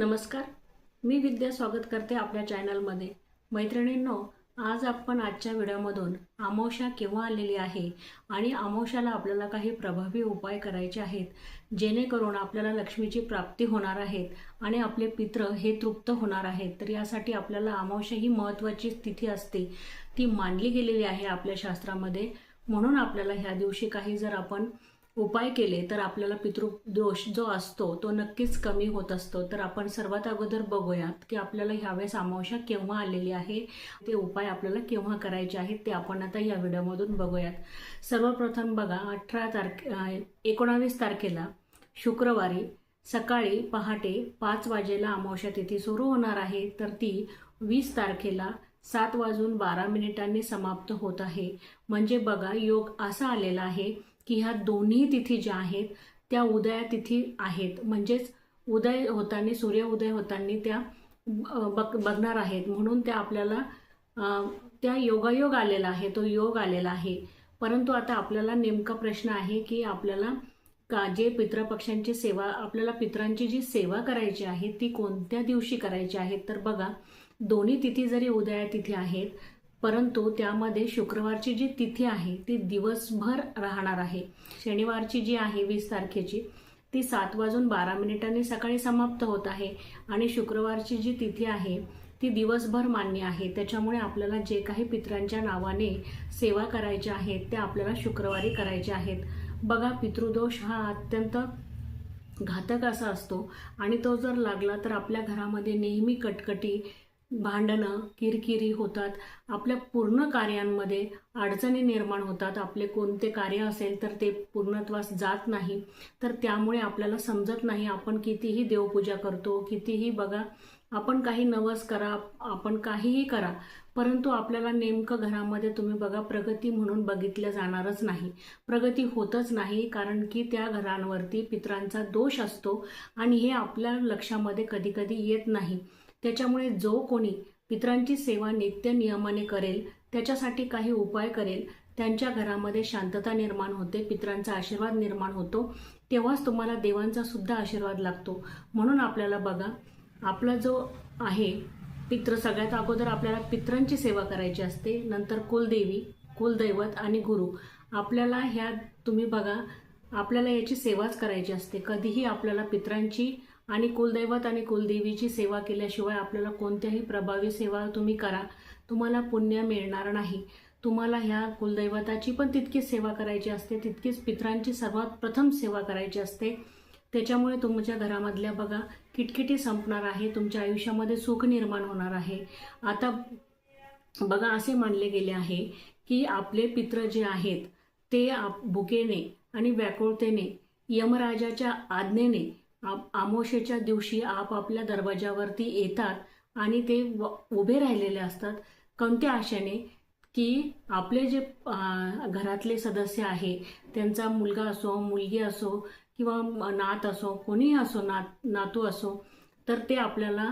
नमस्कार. मी विद्या स्वागत करते आपल्या चॅनलमध्ये. मैत्रिणींनो आज आपण आजच्या व्हिडिओमधून आमोशा केव्हा आलेली आहे आणि आमोशाला आपल्याला काही प्रभावी उपाय करायचे आहेत जेणेकरून आपल्याला लक्ष्मीची प्राप्ती होणार आहेत आणि आपले पित्र हे तृप्त होणार आहेत. तर यासाठी आपल्याला आमोशा ही महत्त्वाची स्थिती असते. ती मानली गेलेली आहे आपल्या शास्त्रामध्ये. म्हणून आपल्याला ह्या दिवशी काही जर आपण उपाय केले तर आपल्याला पितृदोष जो असतो तो नक्कीच कमी होत असतो. तर आपण सर्वात अगोदर बघूयात की आपल्याला ह्यावेळेस अमावस्या केव्हा आलेली आहे? ते उपाय आपल्याला केव्हा करायचे आहेत ते आपण आता या व्हिडिओमधून बघूयात. सर्वप्रथम बघा अठरा तारखे एकोणावीस तारखेला शुक्रवारी सकाळी पहाटे पाच वाजेला अमावस्या तिथी सुरू होणार आहे. तर ती वीस तारखेला सात वाजून बारा मिनिटांनी समाप्त होत आहे. म्हणजे बघा योग असा आलेला आहे की ह्या दोन्ही तिथी ज्या आहेत त्या उदया तिथी आहेत. म्हणजेच उदय होताना सूर्य उदय होताना त्या बग बघ बघणार आहेत. म्हणून त्या आपल्याला त्या योगायोग आलेला आहे तो योग आलेला आहे. परंतु आता आपल्याला नेमका प्रश्न आहे की आपल्याला का जे पितृपक्षांची सेवा आपल्याला पित्रांची जी सेवा करायची आहे ती कोणत्या दिवशी करायची आहे? तर बघा दोन्ही तिथी जरी उदया तिथी आहेत परंतु त्यामध्ये शुक्रवारची जी तिथी आहे ती दिवसभर राहणार आहे. शनिवारची जी आहे वीस तारखेची ती सात वाजून बारा मिनिटांनी सकाळी समाप्त होत आहे आणि शुक्रवारची जी तिथी आहे ती दिवसभर मान्य आहे. त्याच्यामुळे आपल्याला जे काही पित्रांच्या नावाने सेवा करायच्या आहेत त्या आपल्याला शुक्रवारी करायच्या आहेत. बघा पितृदोष हा अत्यंत घातक असा असतो आणि तो जर लागला तर आपल्या घरामध्ये नेहमी कटकटी भांडणं किरकिरी होतात. आपल्या पूर्ण कार्यांमध्ये अडचणी निर्माण होतात. आपले कोणते कार्य असेल तर ते पूर्णत्वास जात नाही. तर त्यामुळे आपल्याला समजत नाही आपण कितीही देवपूजा करतो कितीही बघा आपण काही नवस करा आपण काहीही करा परंतु आपल्याला नेमकं घरामध्ये तुम्ही बघा प्रगती म्हणून बघितलं जाणारच नाही. प्रगती होतच नाही कारण की त्या घरांवरती पित्रांचा दोष असतो आणि हे आपल्या लक्षामध्ये कधीकधी येत नाही. त्याच्यामुळे जो कोणी पितरांची सेवा नित्य नियमाने करेल त्याच्यासाठी काही उपाय करेल त्यांच्या घरामध्ये शांतता निर्माण होते पितरांचा आशीर्वाद निर्माण होतो तेव्हाच तुम्हाला देवांचा सुद्धा आशीर्वाद लागतो. म्हणून आपल्याला बघा आपला जो आहे पित्र सगळ्यात अगोदर आपल्याला पित्रांची सेवा करायची असते नंतर कुलदेवी कुलदैवत आणि गुरु. आपल्याला ह्या तुम्ही बघा आपल्याला याची सेवाच करायची असते. कधीही आपल्याला पित्रांची आणि कुलदैवत आणि कुलदेवीची सेवा केल्याशिवाय आपल्याला कोणत्याही प्रभावी सेवा तुम्ही करा. तुम्हाला पुण्य मिळणार नाही. तुम्हाला ह्या कुलदैवताची पण तितकीच सेवा करायची असते तितकीच पित्रांची सर्वात प्रथम सेवा करायची असते. त्याच्यामुळे तुमच्या घरामधल्या बघा किटकिटी संपणार आहे तुमच्या आयुष्यामध्ये सुख निर्माण होणार आहे. आता बघा असे मानले गेले आहे की आपले पित्र जे आहेत ते आप- भुकेने आणि व्याकुळतेने यमराजाच्या आज्ञेने आप- आमोशेच्या दिवशी आपापल्या दरवाजावरती येतात आणि ते व- उभे राहिलेले असतात. कोणत्या आशेने की आपले जे घरातले सदस्य आहे त्यांचा मुलगा असो मुलगी असो किंवा नात असो कोणीही असो नात नातू असो तर ते आपल्याला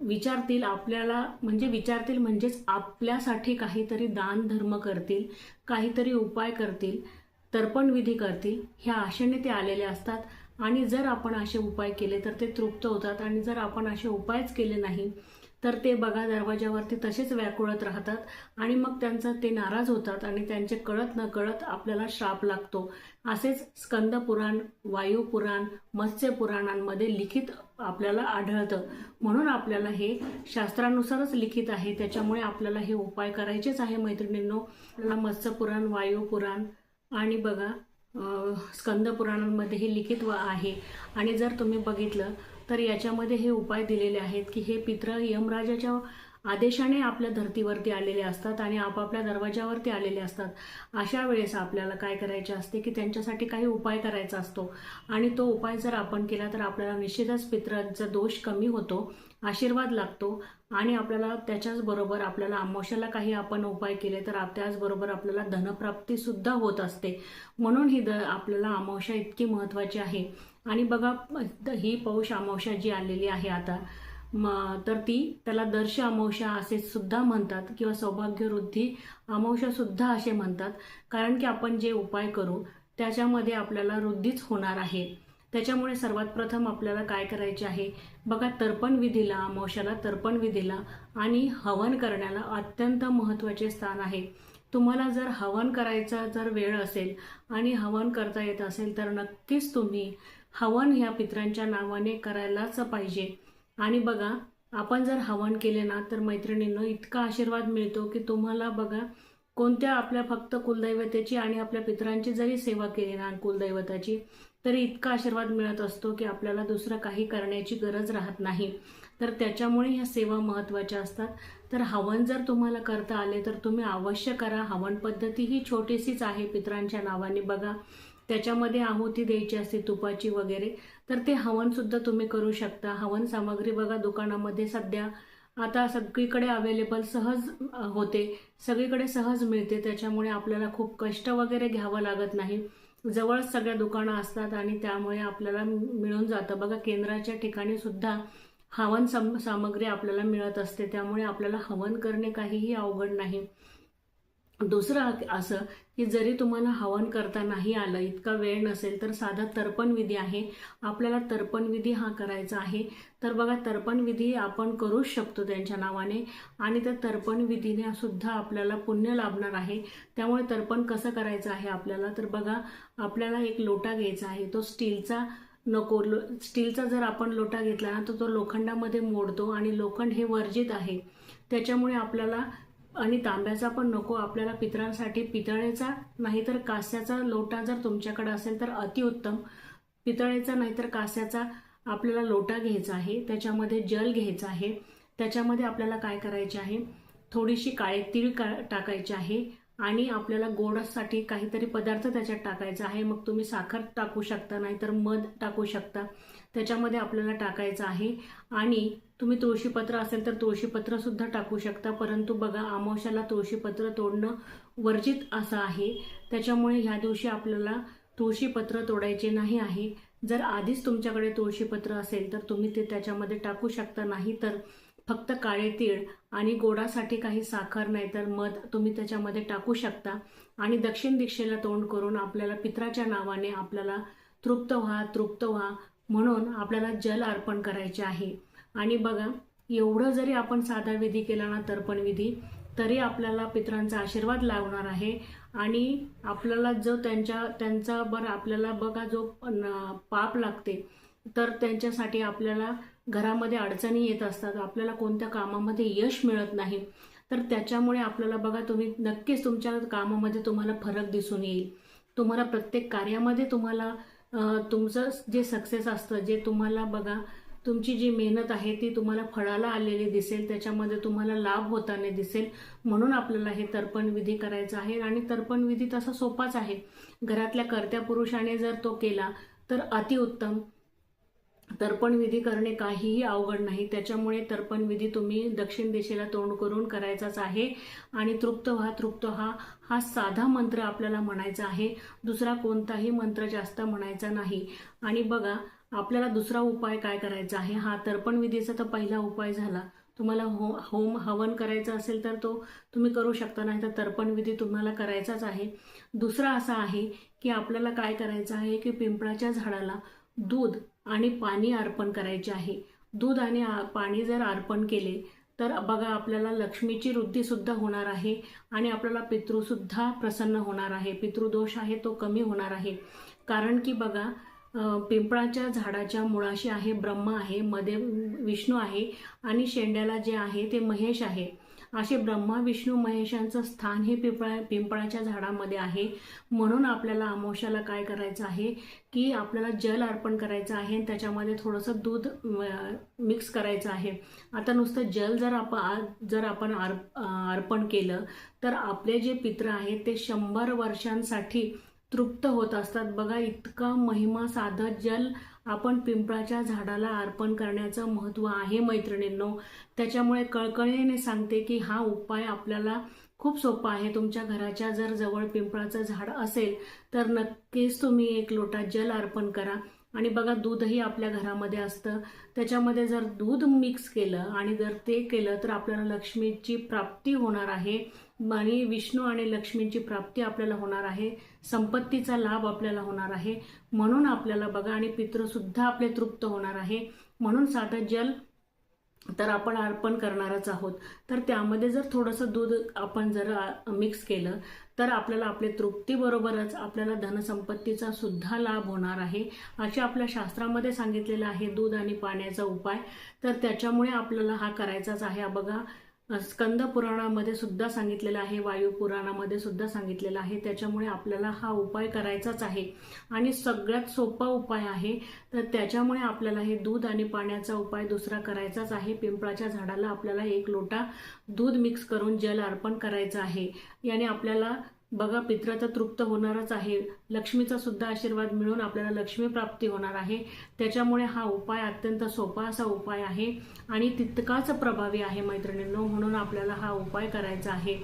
विचारतील आपल्याला म्हणजे विचारतील म्हणजेच आपल्यासाठी काहीतरी दान धर्म करतील काहीतरी उपाय करतील तर्पणविधी करतील ह्या आशेने ते आलेले असतात. आणि जर आपण असे उपाय केले तर ते तृप्त होतात. आणि जर आपण असे उपायच केले नाही तर ते बघा दरवाजावरती तसेच व्याकुळत राहतात आणि मग त्यांचा ते नाराज होतात आणि त्यांचे कळत न कळत आपल्याला श्राप लागतो. असेच स्कंद पुराण वायू पुराण मत्स्य पुराणांमध्ये लिखित आपल्याला आढळतं. म्हणून आपल्याला हे शास्त्रानुसारच लिखित आहे. त्याच्यामुळे आपल्याला हे उपाय करायचेच आहे मैत्रिणींनो. आपल्याला मत्स्य पुराण वायू पुराण आणि बघा स्कंद पुराणांमध्ये हे लिखित व आहे. आणि जर तुम्ही बघितलं तर याच्यामध्ये हे उपाय दिलेले आहेत की हे पित्र यमराजाच्या आदेशाने आपल्या धर्तीवरती आलेले असतात आणि आपापल्या दरवाजावरती आलेले असतात. अशा वेळेस आपल्याला काय करायचे असते की त्यांच्यासाठी काही उपाय करायचा असतो. आणि तो उपाय जर आपण केला तर आपल्याला निश्चितच पित्रांचा दोष कमी होतो. आशीर्वाद लागतो आणि आपल्याला त्याच्याचबरोबर आपल्याला अमावश्याला काही आपण उपाय केले तर आप- त्याचबरोबर आपल्याला धनप्राप्तीसुद्धा होत असते. म्हणून ही द आपल्याला अमावस्या इतकी महत्त्वाची आहे. आणि बघा ही पौष अमावस्या जी आलेली आहे आता म तर ती त्याला दर्श अमावस्या असे सुद्धा म्हणतात किंवा सौभाग्य वृद्धी असे म्हणतात. कारण की आपण जे उपाय करू त्याच्यामध्ये आपल्याला वृद्धीच होणार आहे. त्याच्यामुळे सर्वात प्रथम आपल्याला काय करायचे आहे? बघा तर्पण विधीला अमावश्याला तर्पण विधीला आणि हवन करण्याला अत्यंत महत्त्वाचे स्थान आहे. तुम्हाला जर हवन करायचा जर वेळ असेल आणि हवन करता येत असेल तर नक्कीच तुम्ही हवन ह्या पित्रांच्या नावाने करायलाच पाहिजे. आणि बघा आपण जर हवन केले ना तर मैत्रिणींना इतका आशीर्वाद मिळतो की तुम्हाला बघा कोणत्या आपल्या फक्त कुलदैवतेची आणि आपल्या पितरांची जरी सेवा केली ना कुलदैवताची तरी इतका आशीर्वाद मिळत असतो की आपल्याला दुसरं काही करण्याची गरज राहत नाही. तर त्याच्यामुळे ह्या सेवा महत्त्वाच्या असतात. तर हवन जर तुम्हाला करता आले तर तुम्ही अवश्य करा. हवन पद्धती ही छोटीशीच आहे पितरांच्या नावाने बघा. त्याच्यामध्ये आहुती द्यायची असते तुपाची वगैरे. तर ते हवनसुद्धा तुम्ही करू शकता. हवन सामग्री बघा दुकानामध्ये सध्या आता सगळीकडे अवेलेबल सहज होते. सगळीकडे सहज मिळते. त्याच्यामुळे आपल्याला खूप कष्ट वगैरे घ्यावं लागत नाही. जवळच सगळ्या दुकानं असतात आणि त्यामुळे आपल्याला मिळून जातं. बघा केंद्राच्या ठिकाणी सुद्धा हवन सम सामग्री आपल्याला मिळत असते. त्यामुळे आपल्याला हवन करणे काहीही अवघड नाही. दुसरं असं की जरी तुम्हाला हवन करता नाही आलं इतका वेळ नसेल तर साधा तर्पण विधी आहे. आपल्याला तर्पण विधी हा करायचा आहे. तर बघा तर्पण विधी आपण करूच शकतो त्यांच्या नावाने आणि त्या तर्पण विधीने सुद्धा आपल्याला पुण्य लाभणार आहे. त्यामुळे तर्पण कसं करायचं आहे आपल्याला? तर बघा आपल्याला एक लोटा घ्यायचा आहे. तो स्टीलचा नको लो स्टीलचा जर आपण लोटा घेतला ना तर तो लोखंडामध्ये मोडतो आणि लोखंड हे वर्जित आहे. त्याच्यामुळे आपल्याला आणि तांब्याचा पण नको आपल्याला पितळांसाठी पितळेचा नाहीतर कास्याचा लोटा जर तुमच्याकडे असेल तर अतिउत्तम. पितळेचा नाहीतर कास्याचा आपल्याला लोटा घ्यायचा आहे त्याच्यामध्ये जल घ्यायचं आहे त्याच्यामध्ये आपल्याला काय करायचे आहे? थोडीशी काळे तीळ का टाकायची आहे आणि आपल्याला गोडसाठी काहीतरी पदार्थ त्याच्यात टाकायचा आहे. मग तुम्ही साखर टाकू शकता नाहीतर मध टाकू शकता. त्याच्यामध्ये आपल्याला टाकायचं आहे. आणि तुम्ही तुळशीपत्र असेल तर तुळशीपत्रसुद्धा टाकू शकता. परंतु बघा अमावश्याला तुळशीपत्र तोडणं वर्जित असं आहे. त्याच्यामुळे ह्या दिवशी आपल्याला तुळशीपत्र तोडायचे नाही आहे. जर आधीच तुमच्याकडे तुळशीपत्र असेल तर तुम्ही ते त्याच्यामध्ये टाकू शकता. नाही तर फक्त काळे तीळ आणि गोडासाठी काही साखर नाही तर मध तुम्ही त्याच्यामध्ये टाकू शकता. आणि दक्षिण दिशेला तोंड करून आपल्याला पित्राच्या नावाने आपल्याला तृप्त व्हा तृप्त व्हा. म्हणून आपल्याला जल अर्पण करायचे आहे. आणि बघा एवढं जरी आपण साधा विधी केला ना तर्पण विधी तरी आपल्याला पित्रांचा आशीर्वाद लावणार आहे. आणि आपल्याला जो त्यांच्या त्यांचा बरं आपल्याला बघा जो पाप लागते तर त्यांच्यासाठी आपल्याला घरामध्ये अडचणी येत असतात. आपल्याला कोणत्या कामामध्ये यश मिळत नाही. तर त्याच्यामुळे आपल्याला बघा तुम्ही नक्कीच तुमच्या कामामध्ये तुम्हाला फरक दिसून येईल. तुम्हाला प्रत्येक कार्यामध्ये तुम्हाला तुमचं जे सक्सेस असतं जे तुम्हाला बघा तुमची जी मेहनत आहे ती तुम्हाला फळाला आलेली दिसेल त्याच्यामध्ये तुम्हाला लाभ होताना दिसेल. म्हणून आपल्याला हे तर्पण विधी करायचा आहे. आणि तर्पण विधी तसा सोपाच आहे. घरातल्या कर्त्या पुरुषाने जर तो केला तर अतिउत्तम. तर्पण विधी करणे काहीही अवघड नाही. त्याच्यामुळे तर्पण विधी तुम्ही दक्षिण दिशेला तोंड करून करायचाच आहे. आणि तृप्त व्हा तृप्त हा हा साधा मंत्र आपल्याला म्हणायचा आहे. दुसरा कोणताही मंत्र जास्त म्हणायचा नाही. आणि बघा आपल्याला दुसरा उपाय काय करायचा आहे? हा तर्पण विधीचा तर पहिला उपाय झाला. तुम्हाला हो होम हवन करायचं असेल तर तो तुम्ही करू शकता नाही तर तर्पण विधी तुम्हाला करायचाच आहे. दुसरा असा आहे की आपल्याला काय करायचं आहे की पिंपळाच्या झाडाला दूध आणि पाणी अर्पण करायचे आहे. दूध आणि आ- पाणी जर अर्पण केले तर बघा आपल्याला लक्ष्मीची वृद्धीसुद्धा होणार आहे आणि आपल्याला पितृसुद्धा प्रसन्न होणार आहे. पितृदोष आहे तो कमी होणार आहे. कारण की बघा पिंपळाच्या झाडाच्या मुळाशी आहे ब्रह्मा आहे मध्ये विष्णू आहे आणि शेंड्याला जे आहे ते महेश आहे. असे ब्रह्मा विष्णू महेशांचं स्थान हे पिंपळा पिंपळाच्या झाडामध्ये आहे. म्हणून आपल्याला अमावश्याला काय करायचं आहे? की आपल्याला जल अर्पण करायचं आहे आणि त्याच्यामध्ये थोडंसं दूध मिक्स करायचं आहे. आता नुसतं जल जर आप जर आपण अर्प अर्पण केलं तर आपले जे पित्र आहेत ते शंभर वर्षांसाठी तृप्त होत असतात. बघा इतका महिमा साधत जल आपण पिंपळाच्या झाडाला अर्पण करण्याचं महत्त्व आहे मैत्रिणींनो. त्याच्यामुळे कळकळीने सांगते की हा उपाय आपल्याला खूप सोपा आहे. तुमच्या घराच्या जर जवळ पिंपळाचं झाड असेल तर नक्कीच तुम्ही एक लोटा जल अर्पण करा. आणि बघा दूधही आपल्या घरामध्ये असतं. त्याच्यामध्ये जर दूध मिक्स केलं आणि जर ते केलं तर आपल्याला लक्ष्मीची प्राप्ती होणार आहे. आणि विष्णू आणि लक्ष्मीची प्राप्ती आपल्याला होणार आहे. संपत्तीचा लाभ आपल्याला होणार आहे. म्हणून आपल्याला बघा आणि पितृसुद्धा आपले तृप्त होणार आहे. म्हणून साधं जल तर आपण अर्पण करणारच आहोत. तर त्यामध्ये जर थोडंसं दूध आपण जर मिक्स केलं तर आपल्याला आपले तृप्तीबरोबरच आपल्याला धनसंपत्तीचा सुद्धा लाभ होणार आहे. असे आपल्या शास्त्रामध्ये सांगितलेलं आहे दूध आणि पाण्याचा उपाय. तर त्याच्यामुळे आपल्याला हा करायचाच आहे. हा बघा स्कंद पुराणामध्ये सुद्धा सांगितलेलं आहे वायू पुराणामध्ये सुद्धा सांगितलेलं आहे. त्याच्यामुळे आपल्याला हा उपाय करायचाच आहे. आणि सगळ्यात सोपा उपाय आहे तर त्याच्यामुळे आपल्याला हे दूध आणि पाण्याचा उपाय दुसरा करायचाच आहे. पिंपळाच्या झाडाला आपल्याला एक लोटा दूध मिक्स करून जल अर्पण करायचं आहे. याने आपल्याला बघा पित्र तर तृप्त होणारच आहे. लक्ष्मीचा सुद्धा आशीर्वाद मिळून आपल्याला लक्ष्मी प्राप्ती होणार आहे. त्याच्यामुळे हा उपाय अत्यंत सोपा असा उपाय आहे आणि तितकाच प्रभावी आहे मैत्रिणींनो म्हणून आपल्याला हा उपाय करायचा आहे.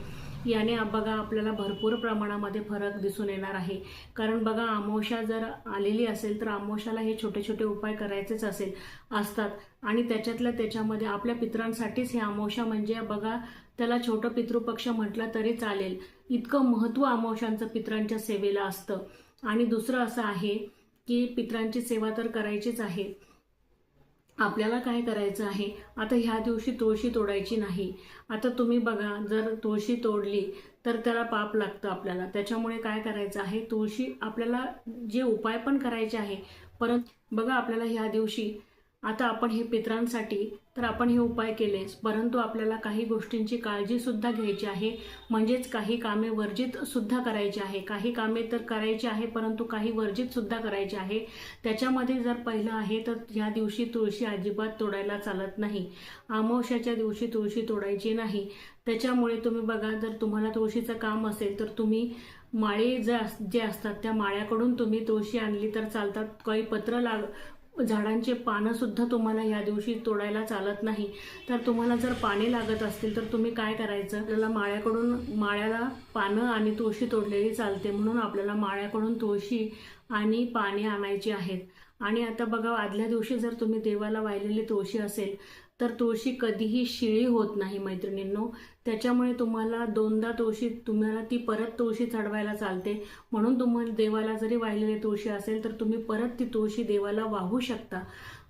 याने बघा आपल्याला भरपूर प्रमाणामध्ये फरक दिसून येणार आहे. कारण बघा आमोशा जर आलेली असेल तर आमोशाला हे छोटे छोटे उपाय करायचेच असेल असतात. आणि त्याच्यातल्या त्याच्यामध्ये आपल्या पित्रांसाठीच हे आमोशा म्हणजे बघा त्याला छोटं पितृपक्ष म्हटलं तरी चालेल. इतकं महत्त्व अमावस्यांचं पित्रांच्या सेवेला असतं. आणि दुसरं असं आहे की पित्रांची सेवा तर करायचीच आहे. आपल्याला काय करायचं आहे? आता ह्या दिवशी तुळशी तोडायची नाही. आता तुम्ही बघा जर तुळशी तोडली तर त्याला पाप लागतं आपल्याला. त्याच्यामुळे काय करायचं आहे? तुळशी आपल्याला जे उपाय पण करायचे आहे परंतु बघा आपल्याला ह्या दिवशी आता आपण हे पित्रांसाठी तर आपण हे उपाय केलेच परंतु आपल्याला काही गोष्टींची काळजीसुद्धा घ्यायची आहे. म्हणजेच काही कामे वर्जितसुद्धा करायची आहे. काही कामे तर करायची आहे परंतु काही वर्जितसुद्धा करायची आहे. त्याच्यामध्ये जर पहिलं आहे तर ह्या दिवशी तुळशी अजिबात तोडायला चालत नाही. आमावश्याच्या दिवशी तुळशी तोडायची नाही. त्याच्यामुळे तुम्ही बघा जर तुम्हाला तुळशीचं काम असेल तर तुम्ही माळे जे जे असतात त्या माळ्याकडून तुम्ही तुळशी आणली तर चालतात. काही पत्र लाग झाडांचे पानंसुद्धा तुम्हाला या दिवशी तोडायला चालत नाही. तर तुम्हाला जर पाणी लागत असतील तर तुम्ही काय करायचं? आपल्याला माळ्याकडून माळ्याला पानं आणि तुळशी तोडलेली चालते. म्हणून आपल्याला माळ्याकडून तुळशी आणि पाणी आणायची आहेत. आणि आता बघा आदल्या दिवशी जर तुम्ही देवाला वाहिलेली तुळशी असेल तर तुळशी कधीही शिळी होत नाही मैत्रिणींनो. त्याच्यामुळे तुम्हाला दोनदा तुळशी तुम्हाला ती परत तुळशी चढवायला चालते. म्हणून तुम्हाला देवाला जरी वाहिलेली तुळशी असेल तर तुम्ही परत ती तुळशी देवाला वाहू शकता.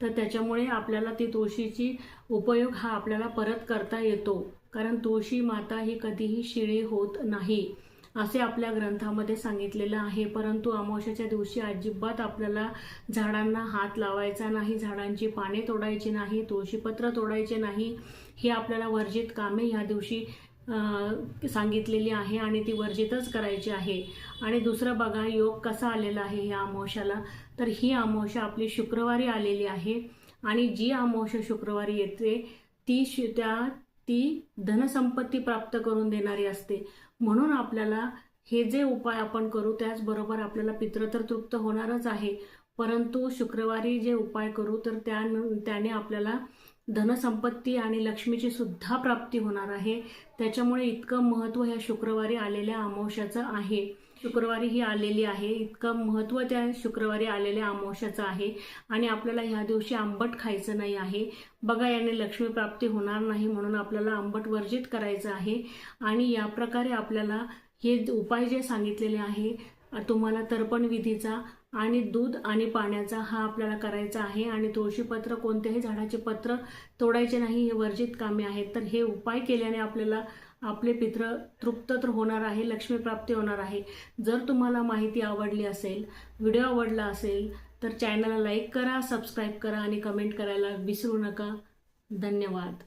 तर त्याच्यामुळे आपल्याला ती तुळशीची उपयोग हा आपल्याला परत करता येतो. कारण तुळशी माता ही कधीही शिळी होत नाही. असे आपल्या ग्रंथामध्ये सांगितलेलं आहे. परंतु अमावस्याच्या दिवशी अजिबात आपल्याला झाडांना हात लावायचा नाही झाडांची पाने तोडायची नाही तुळशीपत्र तोडायचे नाही ही आपल्याला वर्जित कामे ह्या दिवशी सांगितलेली आहे आणि ती वर्जितच करायची आहे. आणि दुसरं बघा योग कसा आलेला आहे ह्या अमावस्याला? तर ही अमावस्या आपली शुक्रवारी आलेली आहे आणि जी अमावस्या शुक्रवारी येते ती त्या ती धनसंपत्ती प्राप्त करून देणारी असते. म्हणून आपल्याला हे जे उपाय आपण करू त्याचबरोबर आपल्याला पित्र तर तृप्त होणारच आहे. परंतु शुक्रवारी जे उपाय करू तर त्या त्याने आपल्याला धनसंपत्ती आणि लक्ष्मीची सुद्धा प्राप्ती होणार आहे. त्याच्यामुळे इतकं महत्त्व ह्या शुक्रवारी आलेल्या अमावश्याचं आहे. शुक्रवारी ही आलेली आहे. इतकं महत्त्व त्या शुक्रवारी आलेल्या अमावश्याचं आहे. आणि आपल्याला ह्या दिवशी आंबट खायचं नाही आहे. बघा याने लक्ष्मी प्राप्ती होणार नाही म्हणून आपल्याला आंबट वर्जित करायचं आहे. आणि या प्रकारे आपल्याला हे उपाय जे सांगितलेले आहे तुम्हाला तर्पण विधीचा आणि दूध आणि पाण्याचा हा आपल्याला करायचा आहे. आणि तुळशीपत्र कोणत्याही झाडाचे पत्र तोडायचे नाही हे वर्जित कामे आहेत. तर हे उपाय केल्याने आपल्याला आपले पित्र तृप्त तर होणार आहे लक्ष्मी प्राप्ती होणार आहे. जर तुम्हाला माहिती आवडली असेल व्हिडिओ आवडला असेल तर चॅनलला लाईक करा सबस्क्राईब करा आणि कमेंट करायला विसरू नका. धन्यवाद.